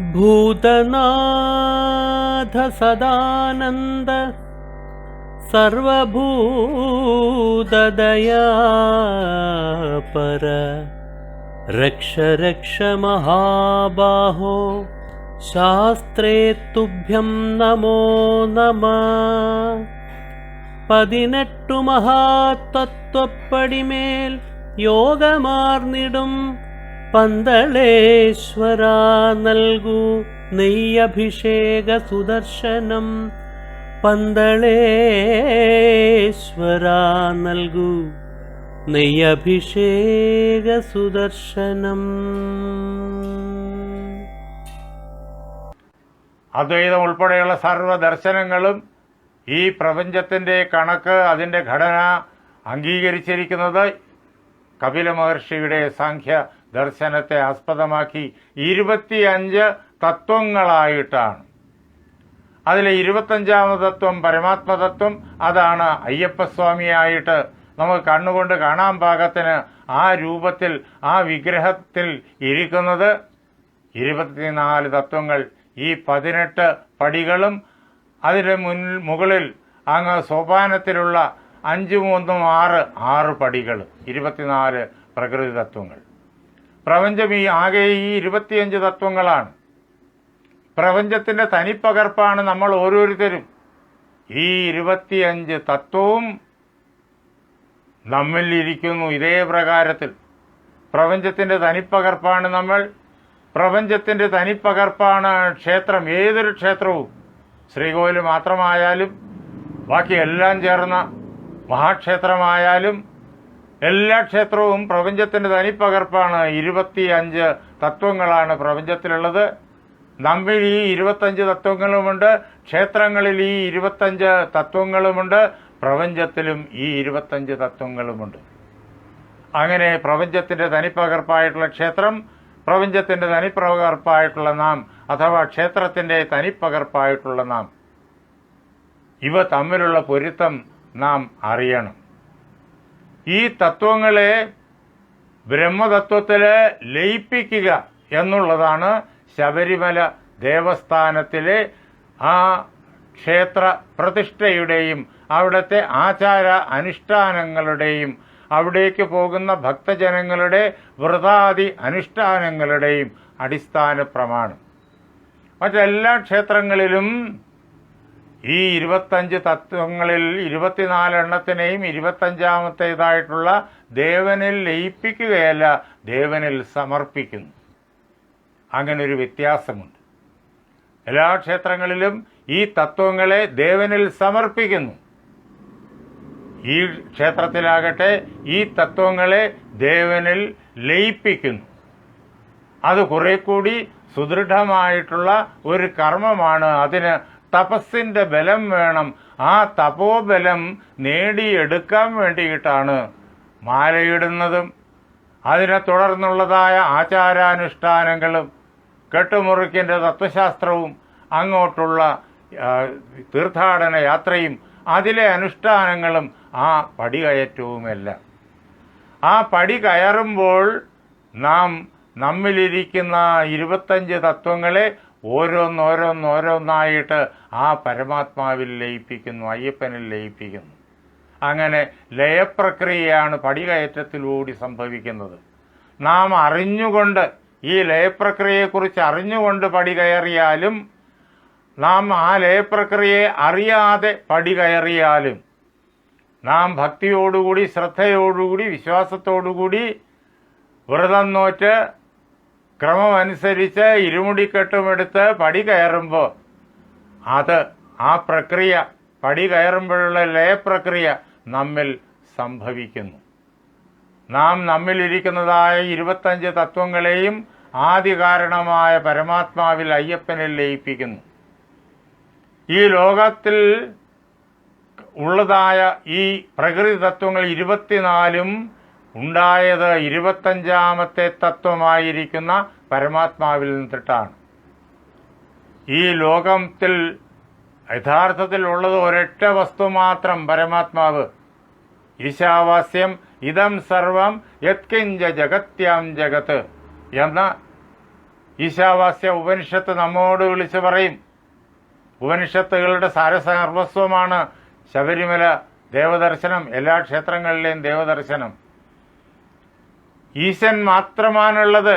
भूतनाथ सदानन्द सर्वभूतदयापर। रक्ष रक्ष महाबाहो शास्त्रे तुभ्यं नमो नमः। पदिनेट्टु महातत्त्वपरिमेल् योगमार्निडुम् പന്തളേശ്വര നൽകൂ നെയ്യഭിഷേക സുദർശനം. പന്തളേശ്വര നൽകൂ നെയ്യഭിഷേക സുദർശനം. അദ്വൈതം ഉൾപ്പെടെയുള്ള സർവ ദർശനങ്ങളും ഈ പ്രപഞ്ചത്തിന്റെ കണക്ക് അതിന്റെ ഘടന അംഗീകരിച്ചിരിക്കുന്നത് കപില മഹർഷിയുടെ സാഖ്യ ദർശനത്തെ ആസ്പദമാക്കി ഇരുപത്തിയഞ്ച് തത്വങ്ങളായിട്ടാണ്. അതിലെ ഇരുപത്തഞ്ചാമത് തത്വം പരമാത്മതത്വം അതാണ് അയ്യപ്പസ്വാമിയായിട്ട് നമുക്ക് കണ്ണുകൊണ്ട് കാണാൻ പാകത്തിന് ആ രൂപത്തിൽ ആ വിഗ്രഹത്തിൽ ഇരിക്കുന്നത്. ഇരുപത്തിനാല് തത്വങ്ങൾ ഈ പതിനെട്ട് പടികളും അതിന്റെ മുൻ മുകളിൽ അങ്ങ് സോപാനത്തിലുള്ള അഞ്ചും ഒന്നും ആറ് ആറ് പടികൾ ഇരുപത്തിനാല് പ്രകൃതി തത്വങ്ങൾ. പ്രപഞ്ചം ഈ ആകെ ഈ ഇരുപത്തിയഞ്ച് തത്വങ്ങളാണ്. പ്രപഞ്ചത്തിന്റെ തനിപ്പകർപ്പാണ് നമ്മൾ ഓരോരുത്തരും. ഈ ഇരുപത്തിയഞ്ച് തത്വവും നമ്മിൽ ഇരിക്കുന്നു ഇതേ പ്രകാരത്തിൽ. പ്രപഞ്ചത്തിന്റെ തനിപ്പകർപ്പാണ് നമ്മൾ. പ്രപഞ്ചത്തിന്റെ തനിപ്പകർപ്പാണ് ക്ഷേത്രം. ഏതൊരു ക്ഷേത്രവും ശ്രീകോവിൽ മാത്രമായാലും ബാക്കി എല്ലാം ചേർന്ന മഹാക്ഷേത്രമായാലും എല്ലാ ക്ഷേത്രവും പ്രപഞ്ചത്തിന്റെ തനിപ്പകർപ്പാണ്. ഇരുപത്തിയഞ്ച് തത്വങ്ങളാണ് പ്രപഞ്ചത്തിലുള്ളത്. നമ്മിൽ ഈ ഇരുപത്തഞ്ച് തത്വങ്ങളുമുണ്ട്. ക്ഷേത്രങ്ങളിൽ ഈ ഇരുപത്തഞ്ച് തത്വങ്ങളുമുണ്ട്. പ്രപഞ്ചത്തിലും ഈ ഇരുപത്തഞ്ച് തത്വങ്ങളുമുണ്ട്. അങ്ങനെ പ്രപഞ്ചത്തിന്റെ തനിപ്പകർപ്പായിട്ടുള്ള ക്ഷേത്രം പ്രപഞ്ചത്തിന്റെ തനിപ്പകർപ്പായിട്ടുള്ള നാം അഥവാ ക്ഷേത്രത്തിന്റെ തനിപ്പകർപ്പായിട്ടുള്ള നാം. ഇവ തമ്മിലുള്ള പൊരുത്തം നാം അറിയണം. ഈ തത്വങ്ങളെ ബ്രഹ്മതത്വത്തിൽ ലയിപ്പിക്കുക എന്നുള്ളതാണ് ശബരിമല ദേവസ്ഥാനത്തിലെ ആ ക്ഷേത്ര പ്രതിഷ്ഠയുടെയും അവിടുത്തെ ആചാര അനുഷ്ഠാനങ്ങളുടെയും അവിടേക്ക് പോകുന്ന ഭക്തജനങ്ങളുടെ വ്രതാദി അനുഷ്ഠാനങ്ങളുടെയും അടിസ്ഥാന പ്രമാണം. മറ്റെല്ലാ ക്ഷേത്രങ്ങളിലും ഈ ഇരുപത്തഞ്ച് തത്വങ്ങളിൽ ഇരുപത്തിനാലെണ്ണത്തിനെയും ഇരുപത്തഞ്ചാമത്തേതായിട്ടുള്ള ദേവനിൽ ലയിപ്പിക്കുകയല്ല ദേവനിൽ സമർപ്പിക്കുന്നു. അങ്ങനെ ഒരു വ്യത്യാസമുണ്ട്. എല്ലാ ക്ഷേത്രങ്ങളിലും ഈ തത്വങ്ങളെ ദേവനിൽ സമർപ്പിക്കുന്നു. ഈ ക്ഷേത്രത്തിലാകട്ടെ ഈ തത്വങ്ങളെ ദേവനിൽ ലയിപ്പിക്കുന്നു. അത് കുറെ കൂടി സുദൃഢമായിട്ടുള്ള ഒരു കർമ്മമാണ്. അതിന് തപസ്സിന്റെ ബലം വേണം. ആ തപോബലം നേടിയെടുക്കാൻ വേണ്ടിയിട്ടാണ് മാലയിടുന്നതും അതിനെ തുടർന്നുള്ളതായ ആചാരാനുഷ്ഠാനങ്ങളും കെട്ടുമുറുക്കിന്റെ തത്വശാസ്ത്രവും അങ്ങോട്ടുള്ള തീർത്ഥാടന യാത്രയും അതിലെ അനുഷ്ഠാനങ്ങളും ആ പടി പടികയറ്റവുമെല്ലാം. ആ പടി കയറുമ്പോൾ നാം നമ്മിലിരിക്കുന്ന ഇരുപത്തഞ്ച് തത്വങ്ങളെ ഓരോന്നോരോന്നോരോന്നായിട്ട് ആ പരമാത്മാവിൽ ലയിപ്പിക്കുന്നു അയ്യപ്പനിൽ ലയിപ്പിക്കുന്നു. അങ്ങനെ ലയപ്രക്രിയയാണ് പടികയറ്റത്തിലൂടി സംഭവിക്കുന്നത്. നാം അറിഞ്ഞുകൊണ്ട് ഈ ലയപ്രക്രിയയെക്കുറിച്ച് അറിഞ്ഞുകൊണ്ട് പടി കയറിയാലും നാം ആ ലയപ്രക്രിയയെ അറിയാതെ പടി കയറിയാലും നാം ഭക്തിയോടുകൂടി ശ്രദ്ധയോടുകൂടി വിശ്വാസത്തോടുകൂടി വ്രതം നോറ്റ് ക്രമമനുസരിച്ച് ഇരുമുടിക്കെട്ടുമെടുത്ത് പടി കയറുമ്പോൾ അത് ആ പ്രക്രിയ പടി കയറുമ്പോഴുള്ള ലയപ്രക്രിയ നമ്മിൽ സംഭവിക്കുന്നു. നാം നമ്മിലിരിക്കുന്നതായ ഇരുപത്തഞ്ച് തത്വങ്ങളെയും ആദികാരണമായ പരമാത്മാവിൽ അയ്യപ്പനിൽ ലയിപ്പിക്കുന്നു. ഈ ലോകത്തിൽ ഉള്ളതായ ഈ പ്രകൃതി തത്വങ്ങൾ ഇരുപത്തിനാലും ഉണ്ടായത് ഇരുപത്തഞ്ചാമത്തെ തത്വമായിരിക്കുന്ന പരമാത്മാവിൽ നിന്നിട്ടാണ്. ഈ ലോകത്തിൽ യഥാർത്ഥത്തിൽ ഉള്ളത് ഒരൊറ്റ വസ്തു മാത്രം പരമാത്മാവ്. ഈശാവാസ്യം ഇതം സർവം യത്കിഞ്ച ജഗത്യാം ജഗത്ത് എന്ന ഈശാവാസ്യ ഉപനിഷത്ത് നമ്മോട് വിളിച്ചു പറയും. ഉപനിഷത്തുകളുടെ സാരസർവസ്വമാണ് ശബരിമല ദേവദർശനം എല്ലാ ക്ഷേത്രങ്ങളിലെയും ദേവദർശനം. ഈശൻ മാത്രമാണുള്ളത്.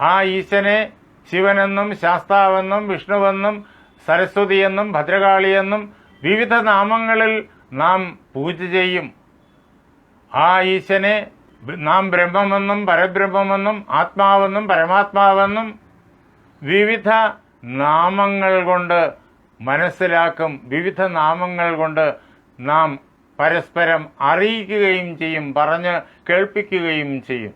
ആ ഈശനെ ശിവനെന്നും ശാസ്താവെന്നും വിഷ്ണുവെന്നും സരസ്വതിയെന്നും ഭദ്രകാളിയെന്നും വിവിധ നാമങ്ങളിൽ നാം പൂജ ചെയ്യും. ആ ഈശനെ നാം ബ്രഹ്മമെന്നും പരബ്രഹ്മമെന്നും ആത്മാവെന്നും പരമാത്മാവെന്നും വിവിധ നാമങ്ങൾ കൊണ്ട് മനസ്സിലാക്കും. വിവിധ നാമങ്ങൾ കൊണ്ട് നാം പരസ്പരം അറിയിക്കുകയും ചെയ്യും പറഞ്ഞ് കേൾപ്പിക്കുകയും ചെയ്യും.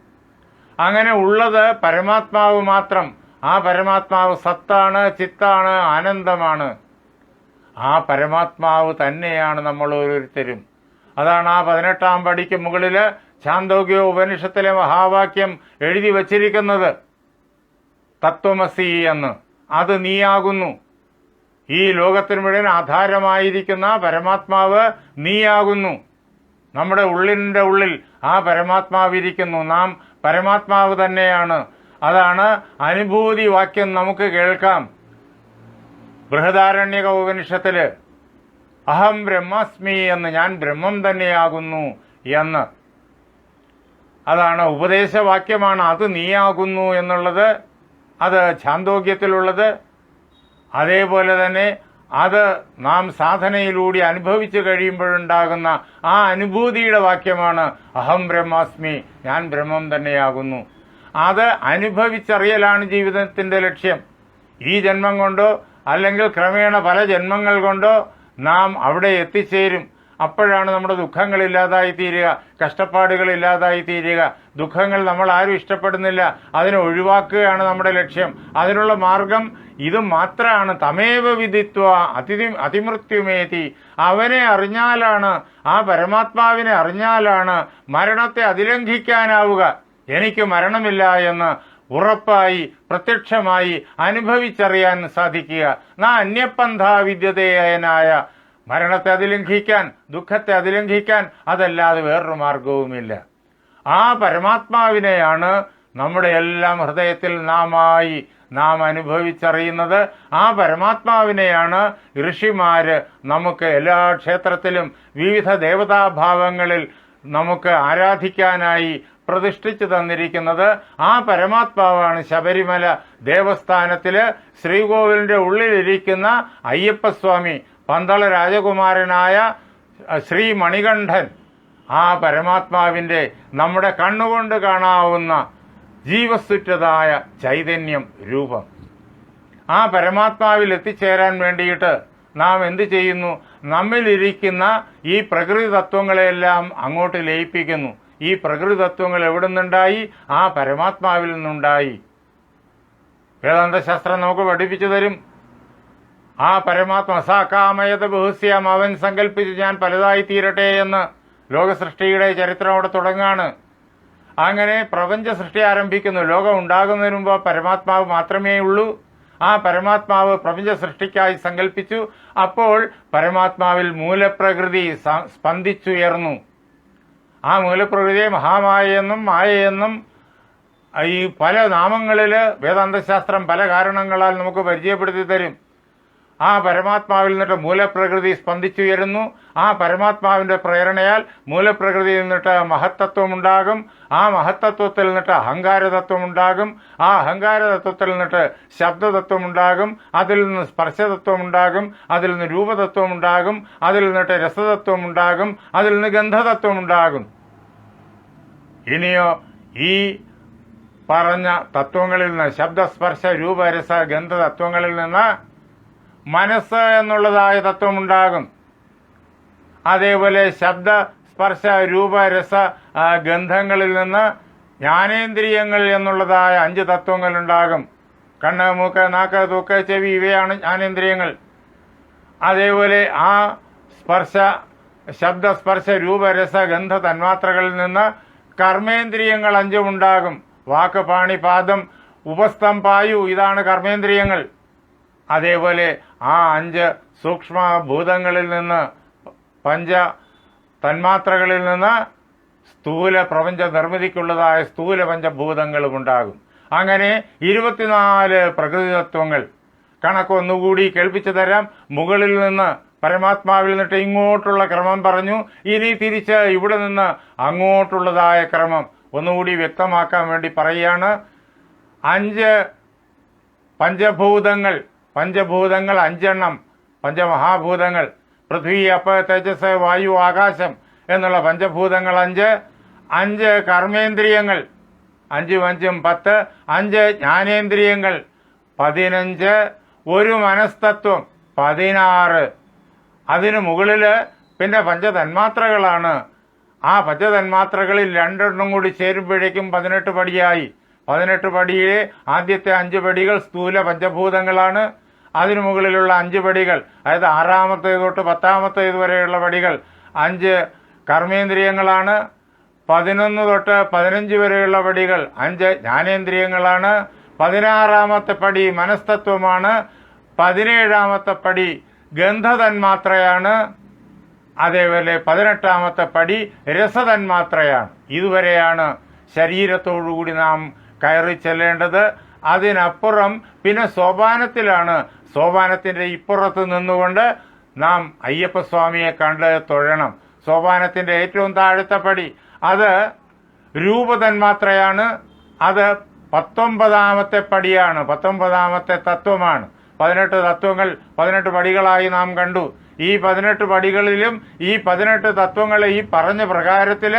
അങ്ങനെ ഉള്ളത് പരമാത്മാവ് മാത്രം. ആ പരമാത്മാവ് സത്താണ് ചിത്താണ് ആനന്ദമാണ്. ആ പരമാത്മാവ് തന്നെയാണ് നമ്മൾ ഓരോരുത്തരും. അതാണ് ആ പതിനെട്ടാം പടിക്ക് മുകളിൽ ചാന്തോഗ്യ ഉപനിഷത്തിലെ മഹാവാക്യം എഴുതി വച്ചിരിക്കുന്നത്. തത്വമസി എന്ന്. അത് നീയാകുന്നു. ഈ ലോകത്തിന് മുഴുവൻ ആധാരമായിരിക്കുന്ന പരമാത്മാവ് നീയാകുന്നു. നമ്മുടെ ഉള്ളിന്റെ ഉള്ളിൽ ആ പരമാത്മാവ് ഇരിക്കുന്നു നാം പരമാത്മാവ് തന്നെയാണ്. അതാണ് അനുഭൂതി വാക്യം നമുക്ക് കേൾക്കാം. ബൃഹദാരണ്യക ഉപനിഷത്തിൽ അഹം ബ്രഹ്മാസ്മി എന്ന് ഞാൻ ബ്രഹ്മം തന്നെയാകുന്നു എന്ന്. അതാണ് ഉപദേശവാക്യമാണ് അത് നീയാകുന്നു എന്നുള്ളത്. അത് ഛാന്തോഗ്യത്തിലുള്ളത് അതേപോലെ തന്നെ അത് നാം സാധനയിലൂടെ അനുഭവിച്ചു കഴിയുമ്പോഴുണ്ടാകുന്ന ആ അനുഭൂതിയുടെ വാക്യമാണ് അഹം ബ്രഹ്മാസ്മി ഞാൻ ബ്രഹ്മം തന്നെയാകുന്നു. അത് അനുഭവിച്ചറിയലാണ് ജീവിതത്തിന്റെ ലക്ഷ്യം. ഈ ജന്മം കൊണ്ടോ അല്ലെങ്കിൽ ക്രമേണ പല ജന്മങ്ങൾ കൊണ്ടോ നാം അവിടെ എത്തിച്ചേരും. അപ്പോഴാണ് നമ്മുടെ ദുഃഖങ്ങൾ ഇല്ലാതായി തീരുക. കഷ്ടപ്പാടുകൾ ഇല്ലാതായി തീരുക. ദുഃഖങ്ങൾ നമ്മൾ ആരും ഇഷ്ടപ്പെടുന്നില്ല. അതിനെ ഒഴിവാക്കുകയാണ് നമ്മുടെ ലക്ഷ്യം. അതിനുള്ള മാർഗം ഇത് മാത്രമാണ്. തമേവ വിധിത്വ അതിഥി അതിമൃത്യുമേതി. അവനെ അറിഞ്ഞാലാണ് ആ പരമാത്മാവിനെ അറിഞ്ഞാലാണ് മരണത്തെ അതിലംഘിക്കാനാവുക. എനിക്ക് മരണമില്ല എന്ന് ഉറപ്പായി പ്രത്യക്ഷമായി അനുഭവിച്ചറിയാൻ സാധിക്കുക. നാ അന്യപന്ഥാ വിദ്യതേയനായ മരണത്തെ അതിലംഘിക്കാൻ ദുഃഖത്തെ അതിലംഘിക്കാൻ അതല്ലാതെ വേറൊരു മാർഗവുമില്ല. ആ പരമാത്മാവിനെയാണ് നമ്മുടെ എല്ലാം ഹൃദയത്തിൽ നാമായി നാം അനുഭവിച്ചറിയുന്നത്. ആ പരമാത്മാവിനെയാണ് ഋഷിമാര് നമുക്ക് എല്ലാ ക്ഷേത്രത്തിലും വിവിധ ദേവതാഭാവങ്ങളിൽ നമുക്ക് ആരാധിക്കാനായി പ്രതിഷ്ഠിച്ചു തന്നിരിക്കുന്നത്. ആ പരമാത്മാവാണ് ശബരിമല ദേവസ്ഥാനത്തിൽ ശ്രീകോവിലിന്റെ ഉള്ളിലിരിക്കുന്ന അയ്യപ്പസ്വാമി പന്തള രാജകുമാരനായ ശ്രീ മണികണ്ഠൻ ആ പരമാത്മാവിന്റെ നമ്മുടെ കണ്ണുകൊണ്ട് കാണാവുന്ന ജീവസുറ്റതായ ചൈതന്യം രൂപം. ആ പരമാത്മാവിൽ എത്തിച്ചേരാൻ വേണ്ടിയിട്ട് നാം എന്ത് ചെയ്യുന്നു? നമ്മിലിരിക്കുന്ന ഈ പ്രകൃതി തത്വങ്ങളെല്ലാം അങ്ങോട്ട് ലയിപ്പിക്കുന്നു. ഈ പ്രകൃതി തത്വങ്ങൾ എവിടെ നിന്നുണ്ടായി ആ പരമാത്മാവിൽ നിന്നുണ്ടായി. വേദാന്തശാസ്ത്രം നമുക്ക് പഠിപ്പിച്ചു തരും. ആ പരമാത്മ സാകാമയത ബഹുസ്യം. അവൻ സങ്കല്പിച്ച് ഞാൻ പലതായി തീരട്ടെ എന്ന് ലോകസൃഷ്ടിയുടെ ചരിത്രം അവിടെ തുടങ്ങാണ്. അങ്ങനെ പ്രപഞ്ച സൃഷ്ടി ആരംഭിക്കുന്നു. ലോകം ഉണ്ടാകുന്നതിന് മുമ്പ് പരമാത്മാവ് മാത്രമേ ഉള്ളൂ. ആ പരമാത്മാവ് പ്രപഞ്ച സൃഷ്ടിക്കായി സങ്കല്പിച്ചു അപ്പോൾ പരമാത്മാവിൽ മൂലപ്രകൃതി സ്പന്ദിച്ചുയർന്നു. ആ മൂലപ്രകൃതിയെ മഹാമായെന്നും മായയെന്നും ഈ പല നാമങ്ങളിൽ വേദാന്തശാസ്ത്രം പല കാരണങ്ങളാൽ നമുക്ക് പരിചയപ്പെടുത്തി തരും. ആ പരമാത്മാവിൽ നിന്നിട്ട് മൂലപ്രകൃതി സ്പന്ദിച്ചുയരുന്നു. ആ പരമാത്മാവിന്റെ പ്രേരണയാൽ മൂലപ്രകൃതിയിൽ നിന്നിട്ട് മഹത്തത്വം ഉണ്ടാകും. ആ മഹത്തത്വത്തിൽ നിന്നിട്ട് അഹങ്കാരതത്വം ഉണ്ടാകും. ആ അഹങ്കാരതത്വത്തിൽ നിന്നിട്ട് ശബ്ദതത്വം ഉണ്ടാകും. അതിൽ നിന്ന് സ്പർശതത്വം ഉണ്ടാകും. അതിൽ നിന്ന് രൂപതത്വം ഉണ്ടാകും. അതിൽ നിന്നിട്ട് രസതത്വം ഉണ്ടാകും. അതിൽ നിന്ന് ഗന്ധതത്വം ഉണ്ടാകും. ഇനിയോ ഈ പറഞ്ഞ തത്വങ്ങളിൽ നിന്ന് ശബ്ദസ്പർശ രൂപരസ ഗന്ധ തത്വങ്ങളിൽ നിന്ന് മനസ്സ് എന്നുള്ളതായ തത്വമുണ്ടാകും. അതേപോലെ ശബ്ദ സ്പർശ രൂപരസ രസ ഗന്ധങ്ങളിൽ നിന്ന് ജ്ഞാനേന്ദ്രിയങ്ങൾ എന്നുള്ളതായ അഞ്ച് തത്വങ്ങളുണ്ടാകും. കണ്ണ് മൂക്ക് നാക്ക് തൂക്ക് ചെവി ഇവയാണ് ജ്ഞാനേന്ദ്രിയങ്ങൾ. അതേപോലെ ആ സ്പർശ ശബ്ദ സ്പർശ രൂപരസ ഗന്ധ തന്മാത്രകളിൽ നിന്ന് കർമ്മേന്ദ്രിയങ്ങൾ അഞ്ചും ഉണ്ടാകും. വാക്ക് പാണി പാദം ഉപസ്തം പായു ഇതാണ് കർമ്മേന്ദ്രിയങ്ങൾ. അതേപോലെ ആ അഞ്ച് സൂക്ഷ്മ ഭൂതങ്ങളിൽ നിന്ന് പഞ്ച തന്മാത്രകളിൽ നിന്ന് സ്ഥൂല പ്രപഞ്ച നിർമ്മിതിക്കുള്ളതായ സ്ഥൂല പഞ്ചഭൂതങ്ങളും ഉണ്ടാകും. അങ്ങനെ ഇരുപത്തിനാല് പ്രകൃതി തത്വങ്ങൾ കണക്കൊന്നുകൂടി കേൾപ്പിച്ചു തരാം. മുകളിൽ നിന്ന് പരമാത്മാവിൽ നിന്നിട്ട് ഇങ്ങോട്ടുള്ള ക്രമം പറഞ്ഞു. ഇനി തിരിച്ച് ഇവിടെ നിന്ന് അങ്ങോട്ടുള്ളതായ ക്രമം ഒന്നുകൂടി വ്യക്തമാക്കാൻ വേണ്ടി പറയുകയാണ്. അഞ്ച് പഞ്ചഭൂതങ്ങൾ പഞ്ചഭൂതങ്ങൾ അഞ്ചെണ്ണം പഞ്ചമഹാഭൂതങ്ങൾ. പൃഥ്വി അപ്പ തേജസ് വായു ആകാശം എന്നുള്ള പഞ്ചഭൂതങ്ങൾ അഞ്ച്. അഞ്ച് കർമ്മേന്ദ്രിയങ്ങൾ. അഞ്ചും അഞ്ചും പത്ത്. അഞ്ച് ജ്ഞാനേന്ദ്രിയങ്ങൾ. പതിനഞ്ച് ഒരു മനസ്തത്വം. പതിനാറ്. അതിനു മുകളിൽ പിന്നെ പഞ്ചതന്മാത്രകളാണ്. ആ പഞ്ചതന്മാത്രകളിൽ രണ്ടെണ്ണം കൂടി ചേരുമ്പോഴേക്കും പതിനെട്ട് പടിയായി. പതിനെട്ട് പടിയിലെ ആദ്യത്തെ അഞ്ച് പടികൾ സ്ഥൂല പഞ്ചഭൂതങ്ങളാണ്. അതിനു മുകളിലുള്ള അഞ്ച് പടികൾ അതായത് ആറാമത്തേത് തൊട്ട് പത്താമത്തേത് വരെയുള്ള പടികൾ അഞ്ച് കർമ്മേന്ദ്രിയങ്ങളാണ് പതിനൊന്ന് തൊട്ട് പതിനഞ്ച് വരെയുള്ള പടികൾ അഞ്ച് ജ്ഞാനേന്ദ്രിയങ്ങളാണ് പതിനാറാമത്തെ പടി മനസ്തത്വമാണ് പതിനേഴാമത്തെ പടി ഗന്ധതന്മാത്രയാണ് അതേപോലെ പതിനെട്ടാമത്തെ പടി രസതന്മാത്രയാണ്. ഇതുവരെയാണ് ശരീരത്തോടുകൂടി നാം കയറി ചെല്ലേണ്ടത് അതിനപ്പുറം പിന്നെ സോപാനത്തിലാണ്. സോപാനത്തിന്റെ ഇപ്പുറത്ത് നിന്നുകൊണ്ട് നാം അയ്യപ്പസ്വാമിയെ കണ്ട് തൊഴണം. സോപാനത്തിന്റെ ഏറ്റവും താഴത്തെ പടി. അത് രൂപതന്മാത്രയാണ് അത് പത്തൊമ്പതാമത്തെ പടിയാണ്. പത്തൊമ്പതാമത്തെ തത്വമാണ്. പതിനെട്ട് തത്വങ്ങൾ പതിനെട്ട് പടികളായി നാം കണ്ടു. ഈ പതിനെട്ട് പടികളിലും ഈ പതിനെട്ട് തത്വങ്ങളെ ഈ പറഞ്ഞ പ്രകാരത്തിൽ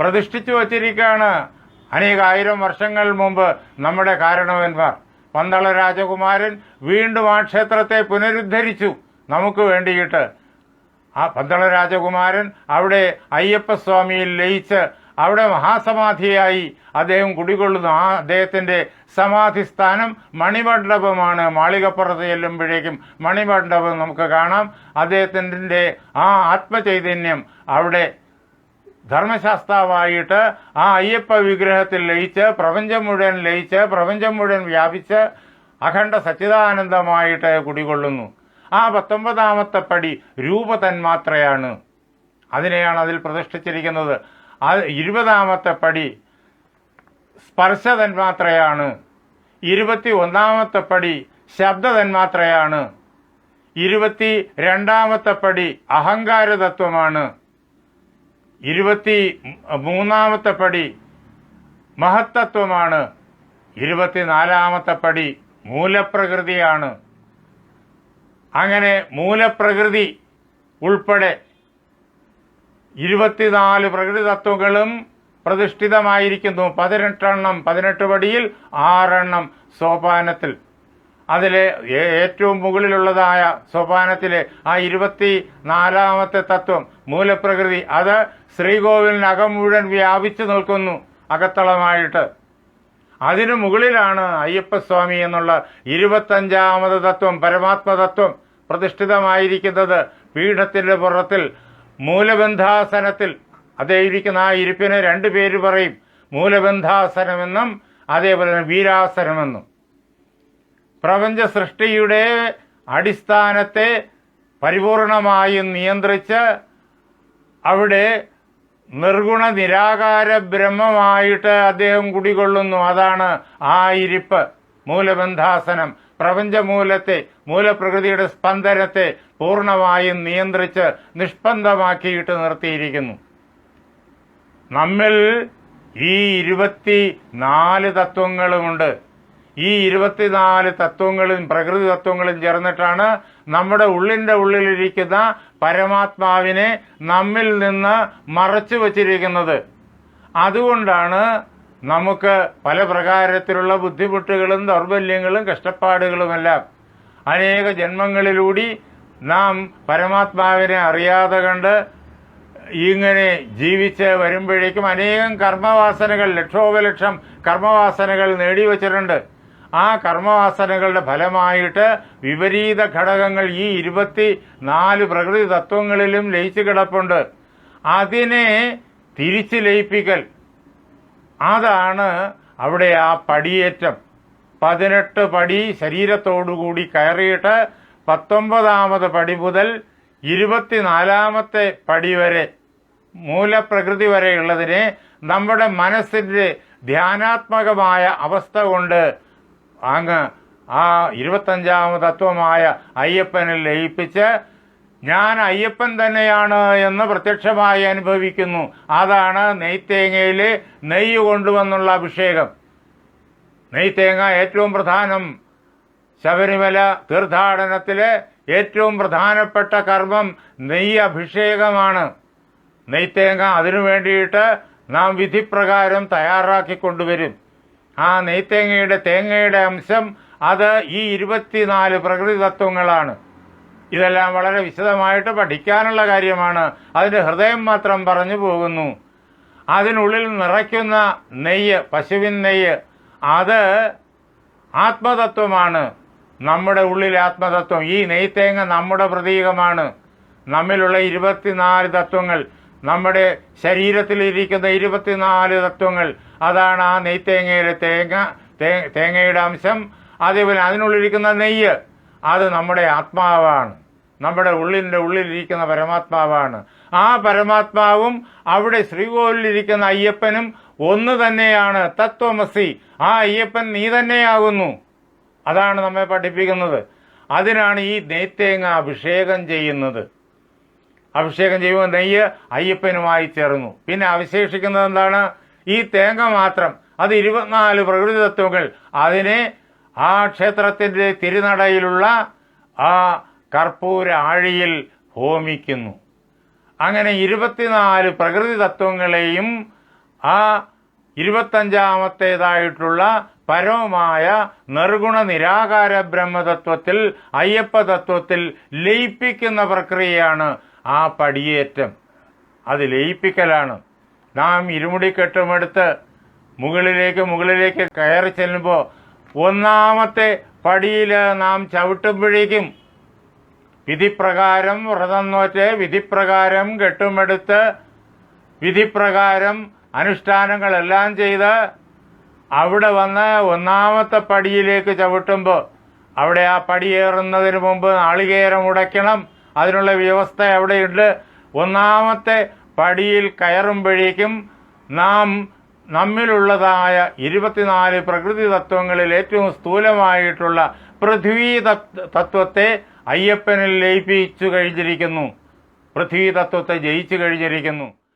പ്രതിഷ്ഠിച്ചു വച്ചിരിക്കുകയാണ്. അനേകായിരം വർഷങ്ങൾ മുമ്പ് നമ്മുടെ കാരണവന്മാർ പന്തള രാജകുമാരൻ വീണ്ടും ആ ക്ഷേത്രത്തെ പുനരുദ്ധരിച്ചു. നമുക്ക് വേണ്ടിയിട്ട് ആ പന്തള രാജകുമാരൻ അവിടെ അയ്യപ്പസ്വാമിയിൽ ലയിച്ച് അവിടെ മഹാസമാധിയായി അദ്ദേഹം കുടികൊള്ളുന്നു ആ അദ്ദേഹത്തിന്റെ സമാധി സ്ഥാനം മണിമണ്ഡപമാണ്. മാളികപ്പുറത്ത് ചെല്ലുമ്പോഴേക്കും മണിമണ്ഡപം നമുക്ക് കാണാം. അദ്ദേഹത്തിന്റെ ആ ആത്മചൈതന്യം അവിടെ ധർമ്മശാസ്താവായിട്ട് ആ അയ്യപ്പ വിഗ്രഹത്തിൽ ലയിച്ച് പ്രപഞ്ചം മുഴുവൻ ലയിച്ച് പ്രപഞ്ചം മുഴുവൻ വ്യാപിച്ച് അഖണ്ഡ സച്ചിദാനന്ദമായിട്ട് കുടികൊള്ളുന്നു. ആ പത്തൊമ്പതാമത്തെ പടി രൂപതന്മാത്രയാണ് അതിനെയാണ് അതിൽ പ്രതിഷ്ഠിച്ചിരിക്കുന്നത്. അത് ഇരുപതാമത്തെ പടി സ്പർശ തന്മാത്രയാണ് ഇരുപത്തി ഒന്നാമത്തെ പടി ശബ്ദ തന്മാത്രയാണ് ഇരുപത്തി രണ്ടാമത്തെ പടി അഹങ്കാര തത്വമാണ് ഇരുപത്തി മൂന്നാമത്തെ പടി മഹത്തത്വമാണ്. ഇരുപത്തിനാലാമത്തെ പടി മൂലപ്രകൃതിയാണ്. അങ്ങനെ മൂലപ്രകൃതി ഉൾപ്പെടെ ഇരുപത്തിനാല് പ്രകൃതി തത്വങ്ങളും പ്രതിഷ്ഠിതമായിരിക്കുന്നു. പതിനെട്ടെണ്ണം പതിനെട്ട് പടിയിൽ ആറെണ്ണം സോപാനത്തിൽ. അതിലെ ഏറ്റവും മുകളിലുള്ളതായ സോപാനത്തിലെ ആ ഇരുപത്തി നാലാമത്തെ തത്വം മൂലപ്രകൃതി അത് ശ്രീകോവിലിനകം മുഴുവൻ വ്യാപിച്ചു നിൽക്കുന്നു അകത്തളമായിട്ട്. അതിനു മുകളിലാണ് അയ്യപ്പസ്വാമി എന്നുള്ള ഇരുപത്തഞ്ചാമത് തത്വം പരമാത്മതത്വം പ്രതിഷ്ഠിതമായിരിക്കുന്നത്. പീഠത്തിന്റെ പുറത്തിൽ മൂലബന്ധാസനത്തിൽ അതേ ഇരിക്കുന്ന ആ ഇരിപ്പിന് രണ്ട് പേര് പറയും. മൂലബന്ധാസനമെന്നും അതേപോലെ തന്നെ വീരാസനമെന്നും. പ്രപഞ്ച സൃഷ്ടിയുടെ അടിസ്ഥാനത്തെ പരിപൂർണമായും നിയന്ത്രിച്ച് അവിടെ നിർഗുണ നിരാകാര ബ്രഹ്മമായിട്ട് അദ്ദേഹം കുടികൊള്ളുന്നു. അതാണ് ആ ഇരിപ്പ് മൂലബന്ധാസനം. പ്രപഞ്ചമൂലത്തെ മൂലപ്രകൃതിയുടെ സ്പന്ദനത്തെ പൂർണമായും നിയന്ത്രിച്ച് നിഷ്പന്ദമാക്കിയിട്ട് നിർത്തിയിരിക്കുന്നു. നമ്മിൽ ഈ ഇരുപത്തി നാല് തത്വങ്ങളുമുണ്ട്. ഈ ഇരുപത്തിനാല് തത്വങ്ങളും പ്രകൃതി തത്വങ്ങളും ചേർന്നിട്ടാണ് നമ്മുടെ ഉള്ളിന്റെ ഉള്ളിലിരിക്കുന്ന പരമാത്മാവിനെ നമ്മിൽ നിന്ന് മറച്ചു വച്ചിരിക്കുന്നത്. അതുകൊണ്ടാണ് നമുക്ക് പല പ്രകാരത്തിലുള്ള ബുദ്ധിമുട്ടുകളും ദൗർബല്യങ്ങളും കഷ്ടപ്പാടുകളുമെല്ലാം. അനേക ജന്മങ്ങളിലൂടി നാം പരമാത്മാവിനെ അറിയാതെ കണ്ട് ഇങ്ങനെ ജീവിച്ച് വരുമ്പോഴേക്കും അനേകം കർമ്മവാസനകൾ ലക്ഷോപലക്ഷം കർമ്മവാസനകൾ നേടിവച്ചിട്ടുണ്ട്. ആ കർമ്മവാസനകളുടെ ഫലമായിട്ട് വിപരീത ഘടകങ്ങൾ ഈ ഇരുപത്തി നാല് പ്രകൃതി തത്വങ്ങളിലും ലയിച്ചു കിടപ്പുണ്ട്. അതിനെ തിരിച്ചു ലയിപ്പിക്കൽ അതാണ് അവിടെ ആ പടിയേറ്റം. പതിനെട്ട് പടി ശരീരത്തോടുകൂടി കയറിയിട്ട് പത്തൊമ്പതാമത് പടി മുതൽ ഇരുപത്തിനാലാമത്തെ പടി വരെ മൂലപ്രകൃതി വരെയുള്ളതിനെ നമ്മുടെ മനസ്സിന്റെ ധ്യാനാത്മകമായ അവസ്ഥ കൊണ്ട് അങ്ങ് ആ ഇരുപത്തഞ്ചാമ തത്വമായ അയ്യപ്പനിൽ ലയിപ്പിച്ച് ഞാൻ അയ്യപ്പൻ തന്നെയാണ് എന്ന് പ്രത്യക്ഷമായി അനുഭവിക്കുന്നു. അതാണ് നെയ്ത്തേങ്ങയിൽ നെയ്യ് കൊണ്ടുവന്നുള്ള അഭിഷേകം. നെയ്ത്തേങ്ങ ഏറ്റവും പ്രധാനം. ശബരിമല തീർത്ഥാടനത്തിലെ ഏറ്റവും പ്രധാനപ്പെട്ട കർമ്മം നെയ്യ് അഭിഷേകമാണ്. നെയ്ത്തേങ്ങ അതിനു വേണ്ടിയിട്ട് നാം വിധിപ്രകാരം തയ്യാറാക്കി കൊണ്ടുവരും. ആ നെയ്ത്തേങ്ങയുടെ തേങ്ങയുടെ അംശം അത് ഈ ഇരുപത്തിനാല് പ്രകൃതി തത്വങ്ങളാണ്. ഇതെല്ലാം വളരെ വിശദമായിട്ട് പഠിക്കാനുള്ള കാര്യമാണ്. അതിന്റെ ഹൃദയം മാത്രം പറഞ്ഞു പോകുന്നു. അതിനുള്ളിൽ നിറയ്ക്കുന്ന നെയ്യ് പശുവിൻ നെയ്യ് അത് ആത്മതത്വമാണ്. നമ്മുടെ ഉള്ളിലെ ആത്മതത്വം. ഈ നെയ്ത്തേങ്ങ നമ്മുടെ പ്രതീകമാണ്. നമ്മിലുള്ള ഇരുപത്തിനാല് തത്വങ്ങൾ നമ്മുടെ ശരീരത്തിലിരിക്കുന്ന ഇരുപത്തിനാല് തത്വങ്ങൾ. അതാണ് ആ നെയ്ത്തേങ്ങയിലെ തേങ്ങ തേങ്ങയുടെ അംശം. അതേപോലെ അതിനുള്ളിരിക്കുന്ന നെയ്യ് അത് നമ്മുടെ ആത്മാവാണ്. നമ്മുടെ ഉള്ളിന്റെ ഉള്ളിലിരിക്കുന്ന പരമാത്മാവാണ്. ആ പരമാത്മാവും അവിടെ ശ്രീകോവിലിരിക്കുന്ന അയ്യപ്പനും ഒന്ന് തന്നെയാണ്. തത്വമസി ആ അയ്യപ്പൻ നീ തന്നെയാകുന്നു. അതാണ് നമ്മെ പഠിപ്പിക്കുന്നത്. അതിനാണ് ഈ നെയ്ത്തേങ്ങ അഭിഷേകം ചെയ്യുന്നത്. അഭിഷേകം ചെയ്യുമ്പോൾ നെയ്യ് അയ്യപ്പനുമായി ചേർന്നു. പിന്നെ അവശേഷിക്കുന്നത് എന്താണ്? ഈ തേങ്ങ മാത്രം. അത് ഇരുപത്തിനാല് പ്രകൃതി തത്വങ്ങൾ. അതിനെ ആ ക്ഷേത്രത്തിന്റെ തിരുനടയിലുള്ള ആ കർപ്പൂര ആഴിയിൽ ഹോമിക്കുന്നു. അങ്ങനെ ഇരുപത്തിനാല് പ്രകൃതി തത്വങ്ങളെയും ആ ഇരുപത്തഞ്ചാമത്തേതായിട്ടുള്ള പരമമായ നിർഗുണ നിരാകാര ബ്രഹ്മതത്വത്തിൽ അയ്യപ്പ തത്വത്തിൽ ലയിപ്പിക്കുന്ന പ്രക്രിയയാണ് ആ പടിയേറ്റം. അത് ലയിപ്പിക്കലാണ്. നാം ഇരുമുടിക്കെട്ടുമെടുത്ത് മുകളിലേക്ക് മുകളിലേക്ക് കയറി ചെല്ലുമ്പോൾ ഒന്നാമത്തെ പടിയിൽ നാം ചവിട്ടുമ്പോഴേക്കും വിധിപ്രകാരം വ്രതം നോറ്റ് വിധിപ്രകാരം കെട്ടുമെടുത്ത് വിധിപ്രകാരം അനുഷ്ഠാനങ്ങളെല്ലാം ചെയ്ത് അവിടെ വന്ന് ഒന്നാമത്തെ പടിയിലേക്ക് ചവിട്ടുമ്പോൾ അവിടെ ആ പടിയേറുന്നതിന് മുമ്പ് നാളികേരം ഉടയ്ക്കണം. അതിനുള്ള വ്യവസ്ഥ അവിടെയുണ്ട് ഒന്നാമത്തെ പടിയിൽ കയറുമ്പോഴേക്കും നാം നമ്മിലുള്ളതായ ഇരുപത്തിനാല് പ്രകൃതി തത്വങ്ങളിൽ ഏറ്റവും സ്ഥൂലമായിട്ടുള്ള പൃഥ്വി തത്വ- തത്വത്തെ അയ്യപ്പനിൽ ലയിപ്പിച്ചു കഴിഞ്ഞിരിക്കുന്നു. പൃഥ്വി തത്വത്തെ ജയിച്ചു കഴിഞ്ഞിരിക്കുന്നു.